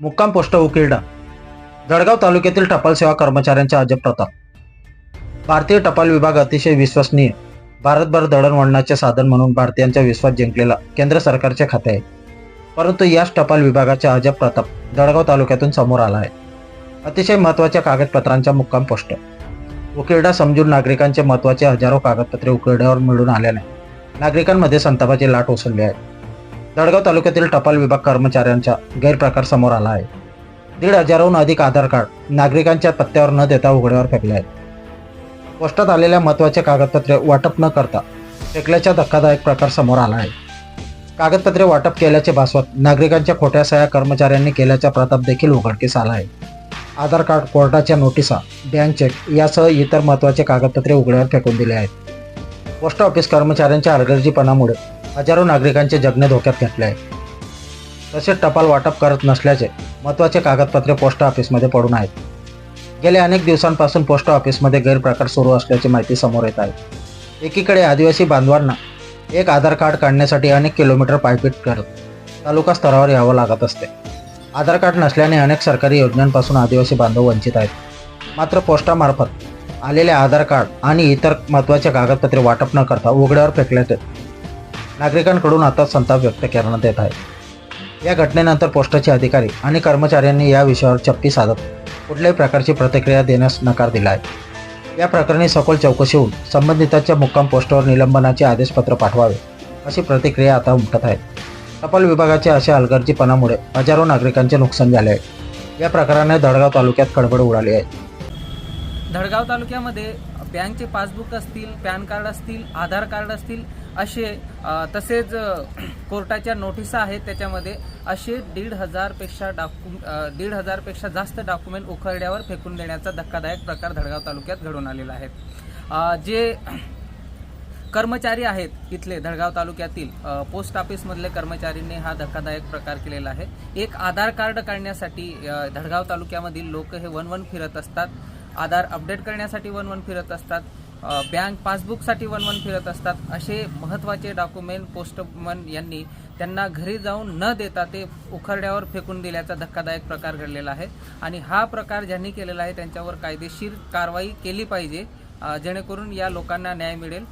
मुक्काम पोस्ट उकिरडा जळगाव तालुक्यातील टपाल सेवा कर्मचाऱ्यांच्या अजब प्रताप भारतीय टपाल विभाग अतिशय विश्वसनीय भारतभर दळणवळणाचे साधन म्हणून भारतीयांचा विश्वास जिंकलेला केंद्र सरकारचे खाते आहे. परंतु याच टपाल विभागाचा अजब प्रताप जळगाव तालुक्यातून समोर आला आहे. अतिशय महत्त्वाच्या कागदपत्रांचा मुक्काम पोस्ट. उकिरडा समजून नागरिकांचे महत्त्वाचे हजारो कागदपत्रे उकिरड्यावर मिळून आल्याने नागरिकांमध्ये संतापाची लाट उसळली आहे. दडगाव तालुक्यातील टपाल विभाग कर्मचाऱ्यांचा गैरप्रकार समोर आला आहे. दीड हजाराहून अधिक आधार कार्ड नागरिकांच्या पत्त्यावर न देता उघड्यावर फेकले आहेत. पोस्टात आलेल्या महत्त्वाचे कागदपत्रे वाटप न करता फेकल्याचा धक्कादायक प्रकार समोर आला आहे. कागदपत्रे वाटप केल्याचे भासवत नागरिकांच्या खोट्या सह्या कर्मचाऱ्यांनी केल्याचा प्रताप देखील उघडकीस आला आहे. आधार कार्ड कोर्टाच्या नोटिसा बँक चेक यासह इतर महत्त्वाचे कागदपत्रे उघड्यावर फेकून दिले आहेत. पोस्ट ऑफिस कर्मचाऱ्यांच्या हलगर्जीपणामुळे हजारो नागरिकांचे जगणे धोक्यात घेतले आहे. तसेच टपाल वाटप करत नसल्याचे महत्त्वाचे कागदपत्रे पोस्ट ऑफिसमध्ये पडून आहेत. गेल्या अनेक दिवसांपासून पोस्ट ऑफिसमध्ये गैरप्रकार सुरू असल्याची माहिती समोर येत आहे. एकीकडे आदिवासी बांधवांना एक आधार कार्ड काढण्यासाठी अनेक किलोमीटर पायपीट करत तालुका स्तरावर यावं लागत असते. आधार कार्ड नसल्याने अनेक सरकारी योजनांपासून आदिवासी बांधव वंचित आहेत. मात्र पोस्टामार्फत आलेले आधार कार्ड आणि इतर महत्त्वाचे कागदपत्रे वाटप न करता उघड्यावर फेकल्याचे नागरिकांकडून आता संताप व्यक्त करण्यात येत आहे. या घटनेनंतर पोस्टाचे अधिकारी आणि कर्मचाऱ्यांनी या विषयावर चप्पी साधत कुठल्याही प्रकारची प्रतिक्रिया देण्यास नकार दिला आहे. या प्रकरणी सखोल चौकशी होऊन संबंधितांच्या मुक्काम पोस्टवर निलंबनाचे आदेशपत्र पाठवावे अशी प्रतिक्रिया आता उमटत आहे. टपाल विभागाच्या अशा हलगर्जीपणामुळे हजारो नागरिकांचे नुकसान झाले आहे. या प्रकाराने धडगाव तालुक्यात खडबड उडाली आहे. धडगाव तालुक्यामध्ये बँकचे पासबुक असतील पॅन कार्ड असतील आधार कार्ड असतील असे तसेच कोर्टाच्या नोटिसा आहेत त्याच्यामध्ये असे दीड हजारपेक्षा डाकु दीड हजारपेक्षा जास्त डॉक्युमेंट उखरड्यावर फेकून देण्याचा धक्कादायक प्रकार धडगाव तालुक्यात घडून आलेला आहे. जे कर्मचारी आहेत इथले धडगाव तालुक्यातील पोस्ट ऑफिसमधले कर्मचारींनी हा धक्कादायक प्रकार केलेला आहे. एक आधार कार्ड काढण्यासाठी धडगाव तालुक्यामधील लोक हे वन वन फिरत असतात. आधार अपडेट करण्यासाठी वन वन फिरत असतात. बँक पासबुकसाठी वन वन फिरत असतात. असे महत्त्वाचे डॉक्युमेंट पोस्टमन यांनी त्यांना घरी जाऊन न देता ते उखरड्यावर फेकून दिल्याचा धक्कादायक प्रकार घडलेला आहे. आणि हा प्रकार ज्यांनी केलेला आहे त्यांच्यावर कायदेशीर कारवाई केली पाहिजे जेणेकरून या लोकांना न्याय मिळेल.